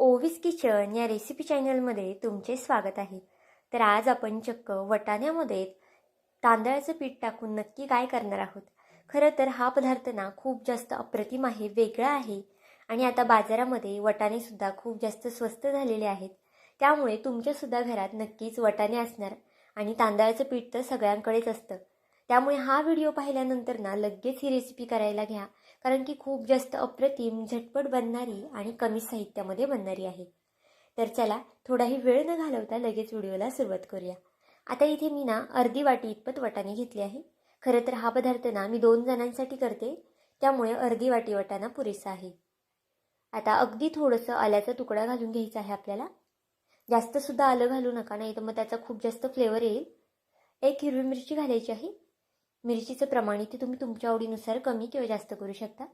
ओवीस kitchen या recipe चॅनलमध्ये तुमचे स्वागत आहे. तर आज आपण चक्क वटाण्यामध्ये तांदळाचं पीठ टाकून नक्की काय करणार आहोत? खरं तर हा पदार्थ ना खूप जास्त अप्रतिम आहे वेगळा आहे आणि आता बाजारामध्ये वटाणेसुद्धा खूप जास्त स्वस्त झालेले आहेत. त्यामुळे तुमच्यासुद्धा घरात नक्कीच वटाणे असणार आणि तांदळाचं पीठ तर सगळ्यांकडेच असतं. त्यामुळे हा व्हिडिओ पाहिल्यानंतर ना लगेच ही रेसिपी करायला घ्या. कारण की खूप जास्त अप्रतिम झटपट बनणारी आणि कमी साहित्यामध्ये बनणारी आहे. तर चला थोडाही वेळ न घालवता लगेच व्हिडिओला सुरुवात करूया. आता इथे मी ना अर्धी वाटी इतपत वटाणे घेतली आहे. खरं तर हा पदार्थ ना मी दोन जणांसाठी करते त्यामुळे अर्धी वाटी वटाणा पुरेसा आहे. आता अगदी थोडंसं आल्याचा तुकडा घालून घ्यायचा आहे आपल्याला. जास्तसुद्धा आलं घालू नका नाही तर मग त्याचा खूप जास्त फ्लेवर येईल. एक हिरवी मिरची घालायची आहे. मिरचीचं प्रमाण इथे तुम्ही तुमच्या आवडीनुसार कमी किंवा जास्त करू शकता.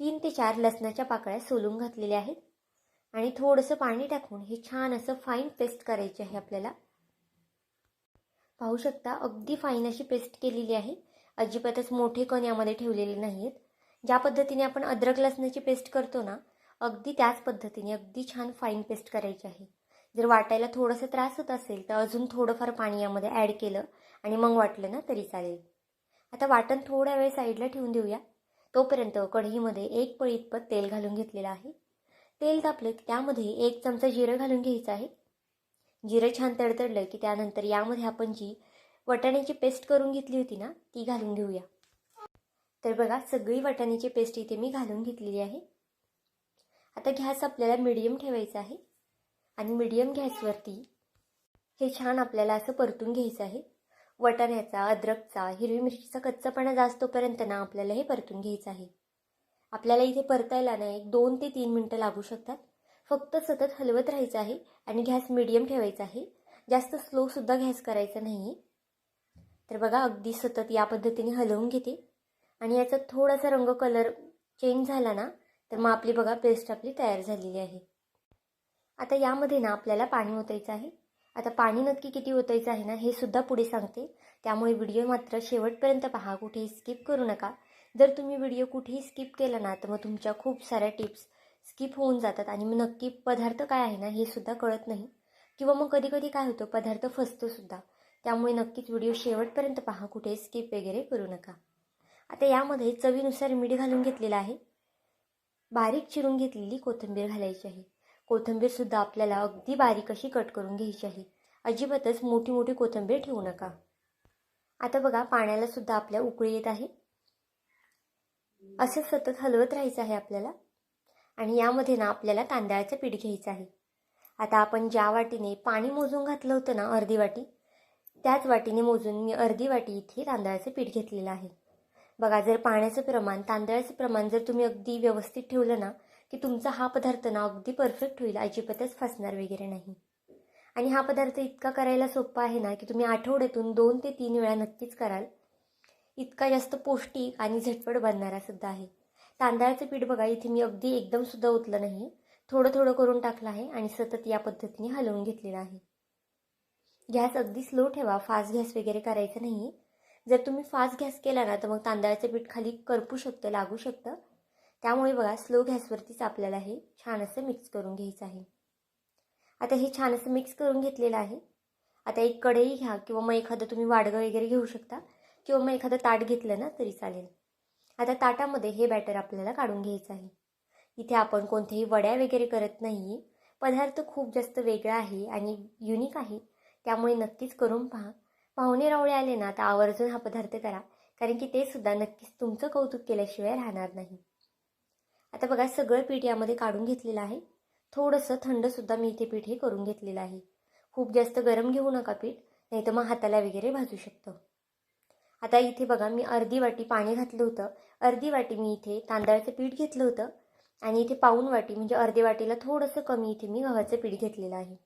तीन ते चार लसणाच्या पाकळ्या सोलून घातलेल्या आहेत. आणि थोडंसं पाणी टाकून हे छान असं फाईन पेस्ट करायची आहे आपल्याला. पाहू शकता अगदी फाईन अशी पेस्ट केलेली आहे. अजिबातच मोठे कण यामध्ये ठेवलेले नाही आहेत ज्या पद्धतीने आपण अद्रक लसणाची पेस्ट करतो ना अगदी त्याच पद्धतीने अगदी छान फाईन पेस्ट करायची आहे. जर वाटायला थोडंसं त्रास होत असेल तर अजून थोडंफार पाणी यामध्ये ॲड केलं आणि मग वाटलं ना तरी चालेल. आता वाटण थोड्या वेळ साईडला ठेवून देऊया. तोपर्यंत कढईमध्ये एक पळी इतपत तेल घालून घेतलेलं आहे. तेल तापलं की त्यामध्ये एक चमचा जिरं घालून घ्यायचं आहे. जिरं छान तडतडलं की त्यानंतर यामध्ये आपण जी वाटाण्याची पेस्ट करून घेतली होती ना ती घालून घेऊया. तर बघा सगळी वाटाण्याची पेस्ट इथे मी घालून घेतलेली आहे. आता गॅस आपल्याला मिडियम ठेवायचा आहे. आणि मिडियम गॅसवरती हे छान आपल्याला असं परतून घ्यायचं आहे. वटाण्याचा अद्रकचा हिरवी मिरचीचा कच्चापणा जास्तोपर्यंत ना आपल्याला हे परतून घ्यायचं आहे. आपल्याला इथे परतायला ना एक दोन ते तीन मिनटं लागू शकतात. फक्त सतत हलवत राहायचं आहे आणि गॅस मिडियम ठेवायचा आहे. जास्त स्लोसुद्धा गॅस करायचा नाही. तर बघा अगदी सतत या पद्धतीने हलवून घेते. आणि याचा थोडासा रंग कलर चेंज झाला ना तर मग आपली बघा पेस्ट आपली तयार झालेली आहे. आता यामध्ये ना आपल्याला पाणी ओतायचं आहे. आता पाणी नक्की किती ओतायचं आहे ना हे सुद्धा पुढे सांगते. त्यामुळे व्हिडिओ मात्र शेवटपर्यंत पहा कुठेही स्किप करू नका. जर तुम्ही व्हिडिओ कुठेही स्किप केला ना तर मग तुमच्या खूप साऱ्या टिप्स स्किप होऊन जातात. आणि मग नक्की पदार्थ काय आहे ना हे सुद्धा कळत नाही. किंवा मग कधी कधी काय होतं पदार्थ फसतो सुद्धा. त्यामुळे नक्कीच व्हिडिओ शेवटपर्यंत पहा कुठे स्किप वगैरे करू नका. आता यामध्ये चवीनुसार मीठ घालून घेतलेलं आहे. बारीक चिरून घेतलेली कोथिंबीर घालायची आहे. कोथिंबीरसुद्धा आपल्याला अगदी बारीक अशी कट करून घ्यायची आहे. अजिबातच मोठी मोठी कोथिंबीर ठेवू नका. आता बघा पाण्याला सुद्धा आपल्या उकळी येत आहे. असं सतत हलवत राहायचं आहे आपल्याला. आणि यामध्ये ना आपल्याला तांदळाचं पीठ घ्यायचं आहे. आता आपण ज्या वाटीने पाणी मोजून घातलं होतं ना अर्धी वाटी त्याच वाटीने मोजून मी अर्धी वाटी इथे तांदळाचं पीठ घेतलेलं आहे. बघा जर पाण्याचं प्रमाण तांदळाचं प्रमाण जर तुम्ही अगदी व्यवस्थित ठेवलं ना की तुमचा हा पदार्थ ना अगदी परफेक्ट होईल अजिबातच फसणार वगैरे नाही. आणि हा पदार्थ इतका करायला सोपा आहे ना की तुम्ही आठवड्यातून दोन ते तीन वेळा नक्कीच कराल. इतका जास्त पौष्टिक आणि झटपट बनणारा सुद्धा आहे. तांदळाचं पीठ बघा इथे मी अगदी एकदम सुद्धा ओतलं नाही. थोडं थोडं करून टाकलं आहे आणि सतत या पद्धतीने हलवून घेतलेलं आहे. गॅस अगदी स्लो ठेवा फास्ट गॅस वगैरे करायचं नाही जर तुम्ही फास्ट गॅस केला ना तर मग तांदळाचं पीठ खाली करपू शकतं लागू शकतं. त्यामुळे बघा स्लो गॅसवरतीच आपल्याला हे छान असं मिक्स करून घ्यायचं आहे. आता हे छान असं मिक्स करून घेतलेलं आहे. आता एक कढई घ्या किंवा मग एखादं तुम्ही वाडगं वगैरे घेऊ शकता किंवा मग एखादं ताट घेतलं ना तरी चालेल. आता ताटामध्ये हे बॅटर आपल्याला काढून घ्यायचं आहे. इथे आपण कोणत्याही वड्या वगैरे करत नाही पदार्थ खूप जास्त वेगळा आहे आणि युनिक आहे. त्यामुळे नक्कीच करून पहा. पाहुणे रावळे आले ना तर आवर्जून हा पदार्थ करा. कारण की ते सुद्धा नक्कीच तुमचं कौतुक केल्याशिवाय राहणार नाही. आता बघा सगळं पीठ यामध्ये काढून घेतलेलं आहे. थोडंसं थंडसुद्धा मी इथे पीठ हे करून घेतलेलं आहे. खूप जास्त गरम घेऊ नका पीठ नाही तर मग हाताला वगैरे भाजू शकतं. आता इथे बघा मी अर्धी वाटी पाणी घातलं होतं. अर्धी वाटी मी इथे तांदळाचं पीठ घेतलं होतं. आणि इथे पाऊन वाटी म्हणजे अर्धी वाटीला थोडंसं कमी इथे मी गव्हाचं पीठ घेतलेलं आहे.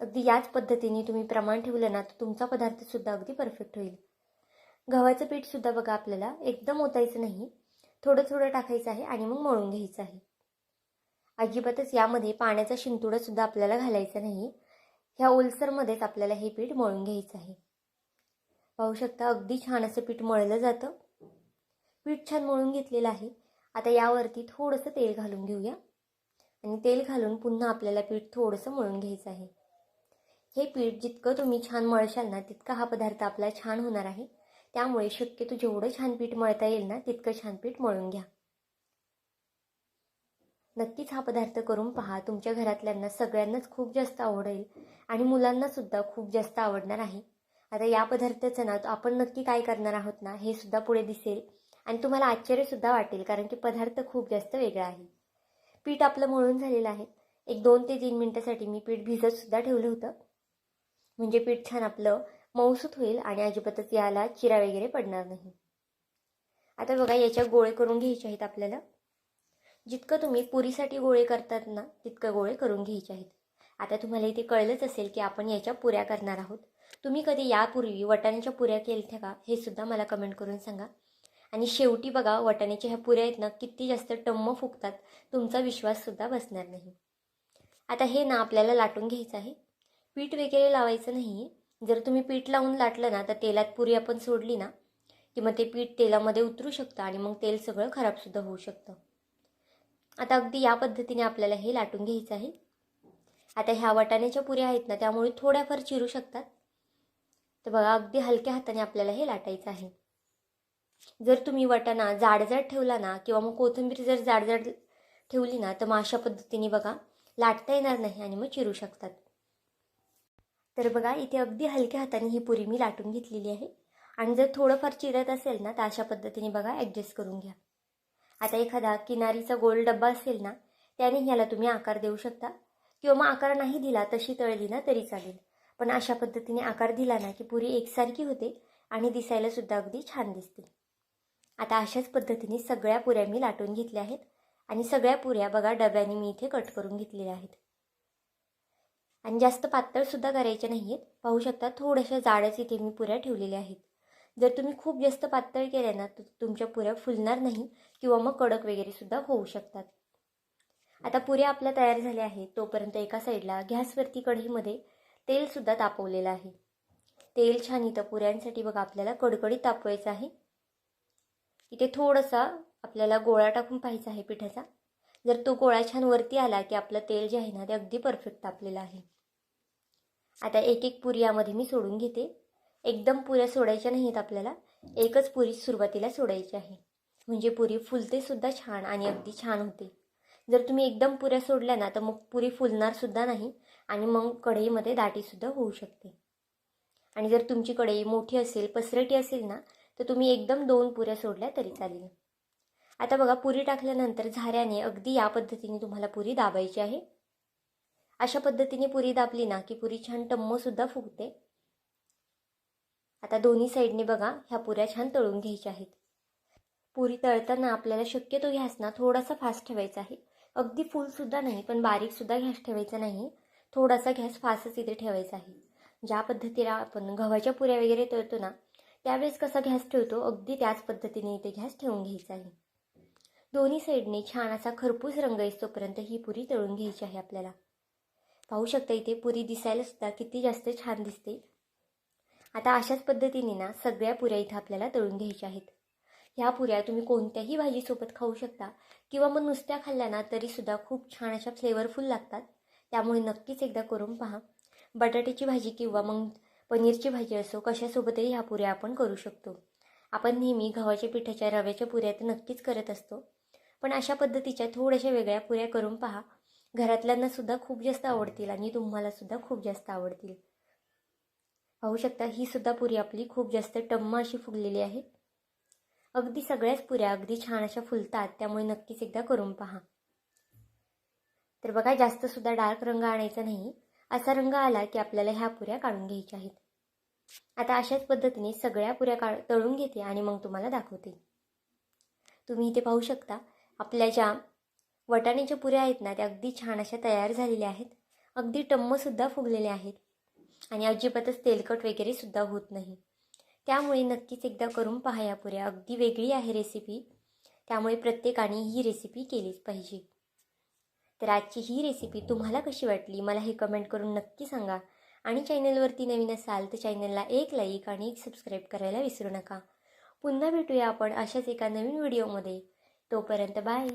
अगदी याच पद्धतीने तुम्ही प्रमाण ठेवलं ना तर तुमचा पदार्थसुद्धा अगदी परफेक्ट होईल. गव्हाचं पीठसुद्धा बघा आपल्याला एकदम ओतायचं नाही. थोडं थोडं टाकायचं आहे आणि मग मळून घ्यायचं आहे. अजिबातच यामध्ये पाण्याचा शिंतोडासुद्धा आपल्याला घालायचा नाही. ह्या ओलसरमध्येच आपल्याला हे पीठ मळून घ्यायचं आहे. पाहू शकता अगदी छान असं पीठ मळलं जातं. पीठ छान मळून घेतलेलं आहे. आता यावरती थोडंसं तेल घालून घेऊया. आणि तेल घालून पुन्हा आपल्याला पीठ थोडंसं मळून घ्यायचं आहे. हे पीठ जितकं तुम्ही छान मळशाल ना तितका हा पदार्थ आपला छान होणार आहे. त्यामुळे शक्यतो जेवढं छान पीठ मळता येईल ना तितकं छान पीठ मळून घ्या. नक्कीच हा पदार्थ करून पहा. तुमच्या घरातल्यांना सगळ्यांनाच खूप जास्त आवडेल आणि मुलांना सुद्धा खूप जास्त आवडणार आहे. आता या पदार्थाचं ना आपण नक्की काय करणार आहोत ना हे सुद्धा पुढे दिसेल आणि तुम्हाला आश्चर्यसुद्धा वाटेल कारण की पदार्थ खूप जास्त वेगळा आहे. पीठ आपलं मळून झालेलं आहे. एक दोन ते तीन मिनटासाठी मी पीठ भिजत सुद्धा ठेवलं होतं. म्हणजे पीठ छान आपलं मऊसूत होईल आणि अजिबातच याला चिरा वगैरे पडणार नाही. आता बघा याच्या गोळे करून घ्यायचे आहेत आपल्याला. जितकं तुम्ही पुरीसाठी गोळे करतात ना तितकं गोळे करून घ्यायचे आहेत. आता तुम्हाला इथे कळलंच असेल की आपण याच्या पुऱ्या करणार आहोत. तुम्ही कधी यापूर्वी वटाण्याच्या पुऱ्या केल्या का हे सुद्धा मला कमेंट करून सांगा. आणि शेवटी बघा वटाण्याच्या ह्या पुऱ्या आहेत ना किती जास्त टम्म फुगतात तुमचा विश्वाससुद्धा बसणार नाही. आता हे ना आपल्याला लाटून घ्यायचं आहे. पीठ वगैरे लावायचं नाही जर तुम्ही पीठ लावून लाटलं ना तर तेलात पुरी आपण सोडली ना की मग ते पीठ तेलामध्ये उतरू शकतं आणि मग तेल सगळं खराबसुद्धा होऊ शकतं. आता अगदी या पद्धतीने आपल्याला हे लाटून घ्यायचं आहे. आता ह्या वाटाण्याच्या पुऱ्या आहेत ना त्यामुळे थोड्याफार चिरू शकतात. तर बघा अगदी हलक्या हाताने आपल्याला हे लाटायचं आहे. जर तुम्ही वाटाणा जाडजाड ठेवला ना किंवा मग कोथिंबीर जर जाडजाड ठेवली ना तर मग अशा पद्धतीने बघा लाटता येणार नाही आणि मग चिरू शकतात. तर बघा इथे अगदी हलक्या हाताने ही पुरी मी लाटून घेतलेली आहे. आणि जर थोडंफार चिरत असेल ना तर अशा पद्धतीने बघा ॲडजस्ट करून घ्या. आता एखादा किनारीचा गोल डब्बा असेल ना त्याने ह्याला तुम्ही आकार देऊ शकता. किंवा मग आकार नाही दिला तशी तळली ना तरी चालेल. पण अशा पद्धतीने आकार दिला ना की पुरी एकसारखी होते आणि दिसायला सुद्धा अगदी छान दिसते. आता अशाच पद्धतीने सगळ्या पुऱ्या मी लाटून घेतल्या आहेत. आणि सगळ्या पुऱ्या बघा डब्याने मी इथे कट करून घेतलेल्या आहेत. आणि जास्त पातळसुद्धा करायच्या नाही आहेत पाहू शकता थोड्याशा जाडच इथे मी पुऱ्या ठेवलेल्या आहेत. जर तुम्ही खूप जास्त पातळ केल्या ना तर तुमच्या पुऱ्या फुलणार नाही किंवा मग कडक वगैरेसुद्धा होऊ शकतात. आता पुऱ्या आपल्या तयार झाल्या आहेत. तोपर्यंत एका साईडला गॅसवरती कढईमध्ये तेलसुद्धा तापवलेलं आहे. तेल छान इथं पुऱ्यांसाठी बघा आपल्याला कडकडीत तापवायचं आहे. इथे थोडासा आपल्याला गोळा टाकून पाहायचा आहे पिठाचा. जर तो गोळा छान वरती आला की आपलं तेल जे आहे ना ते अगदी परफेक्ट तापलेलं आहे. आता एक एक पुरी यामध्ये मी सोडून घेते. एकदम पुऱ्या सोडायच्या नाहीत आपल्याला. एकच पुरी सुरुवातीला सोडायची आहे. म्हणजे पुरी फुलतेसुद्धा छान आणि अगदी छान होते. जर तुम्ही एकदम पुऱ्या सोडल्या ना तर मग पुरी फुलणारसुद्धा नाही आणि मग कढईमध्ये दाटीसुद्धा होऊ शकते. आणि जर तुमची कढई मोठी असेल पसरटी असेल ना तर तुम्ही एकदम दोन पुऱ्या सोडल्या तरी चालेल. आता बघा पुरी टाकल्यानंतर झाऱ्याने अगदी या पद्धतीने तुम्हाला पुरी दाबायची आहे. अशा पद्धतीने पुरी दाबली ना की पुरी छान टम्मसुद्धा फुगते. आता दोन्ही साईडने बघा ह्या पुऱ्या छान तळून घ्यायच्या आहेत. पुरी तळताना आपल्याला शक्यतो गॅस ना थोडासा फास्ट ठेवायचा आहे. अगदी फुलसुद्धा नाही पण बारीकसुद्धा गॅस ठेवायचा नाही. थोडासा गॅस फास्टच इथे ठेवायचा आहे. ज्या पद्धतीला आपण गव्हाच्या पुऱ्या वगैरे तळतो ना त्यावेळेस कसा गॅस ठेवतो अगदी त्याच पद्धतीने इथे गॅस ठेवून घ्यायचा आहे. दोन्ही साईडने छान असा खरपूस रंग येतोपर्यंत ही पुरी तळून घ्यायची आहे आपल्याला. पाहू शकता इथे पुरी दिसायला सुद्धा किती जास्त छान दिसते. आता अशाच पद्धतीने ना सगळ्या पुऱ्या इथं आपल्याला तळून घ्यायच्या आहेत. ह्या पुऱ्या तुम्ही कोणत्याही भाजीसोबत खाऊ शकता किंवा मग नुसत्या खाल्ल्या ना तरीसुद्धा खूप छान अशा फ्लेवरफुल लागतात. त्यामुळे नक्कीच एकदा करून पहा. बटाट्याची भाजी किंवा मग पनीरची भाजी असो कशासोबतही ह्या पुऱ्या आपण करू शकतो. आपण नेहमी गव्हाच्या पिठाच्या रव्याच्या पुऱ्या तर नक्कीच करत असतो. पण अशा पद्धतीच्या थोड्याशा वेगळ्या पुऱ्या करून पहा. घरातल्यांना सुद्धा खूप जास्त आवडतील आणि तुम्हाला सुद्धा खूप जास्त आवडतील. पाहू शकता ही सुद्धा पुरी आपली खूप जास्त टम्म अशी फुगलेली आहे. अगदी सगळ्याच पुऱ्या अगदी छान अशा फुलतात त्यामुळे नक्कीच एकदा करून पहा. तर बघा जास्त सुद्धा डार्क रंग आणायचा नाही. असा रंग आला की आपल्याला ह्या पुऱ्या काढून घ्यायच्या आहेत. आता अशाच पद्धतीने सगळ्या पुऱ्या काढ तळून घेते आणि मग तुम्हाला दाखवते. तुम्ही इथे पाहू शकता आपल्या ज्या वटाण्याच्या पुऱ्या आहेत ना त्या अगदी छान अशा तयार झालेल्या आहेत. अगदी टम्मसुद्धा फुगलेले आहेत. आणि अजिबातच तेलकट वगैरे सुद्धा होत नाही. त्यामुळे नक्कीच एकदा करून पहा या पुऱ्या. अगदी वेगळी आहे रेसिपी त्यामुळे प्रत्येकाने ही रेसिपी केलीच पाहिजे. तर आजची ही रेसिपी तुम्हाला कशी वाटली? मला हे कमेंट करून नक्की सांगा. आणि चॅनलवरती नवीन असाल तर चॅनलला एक लाईक आणि एक सबस्क्राईब करायला विसरू नका. पुन्हा भेटूया आपण अशाच एका नवीन व्हिडिओमध्ये तोपर्यंत बाय.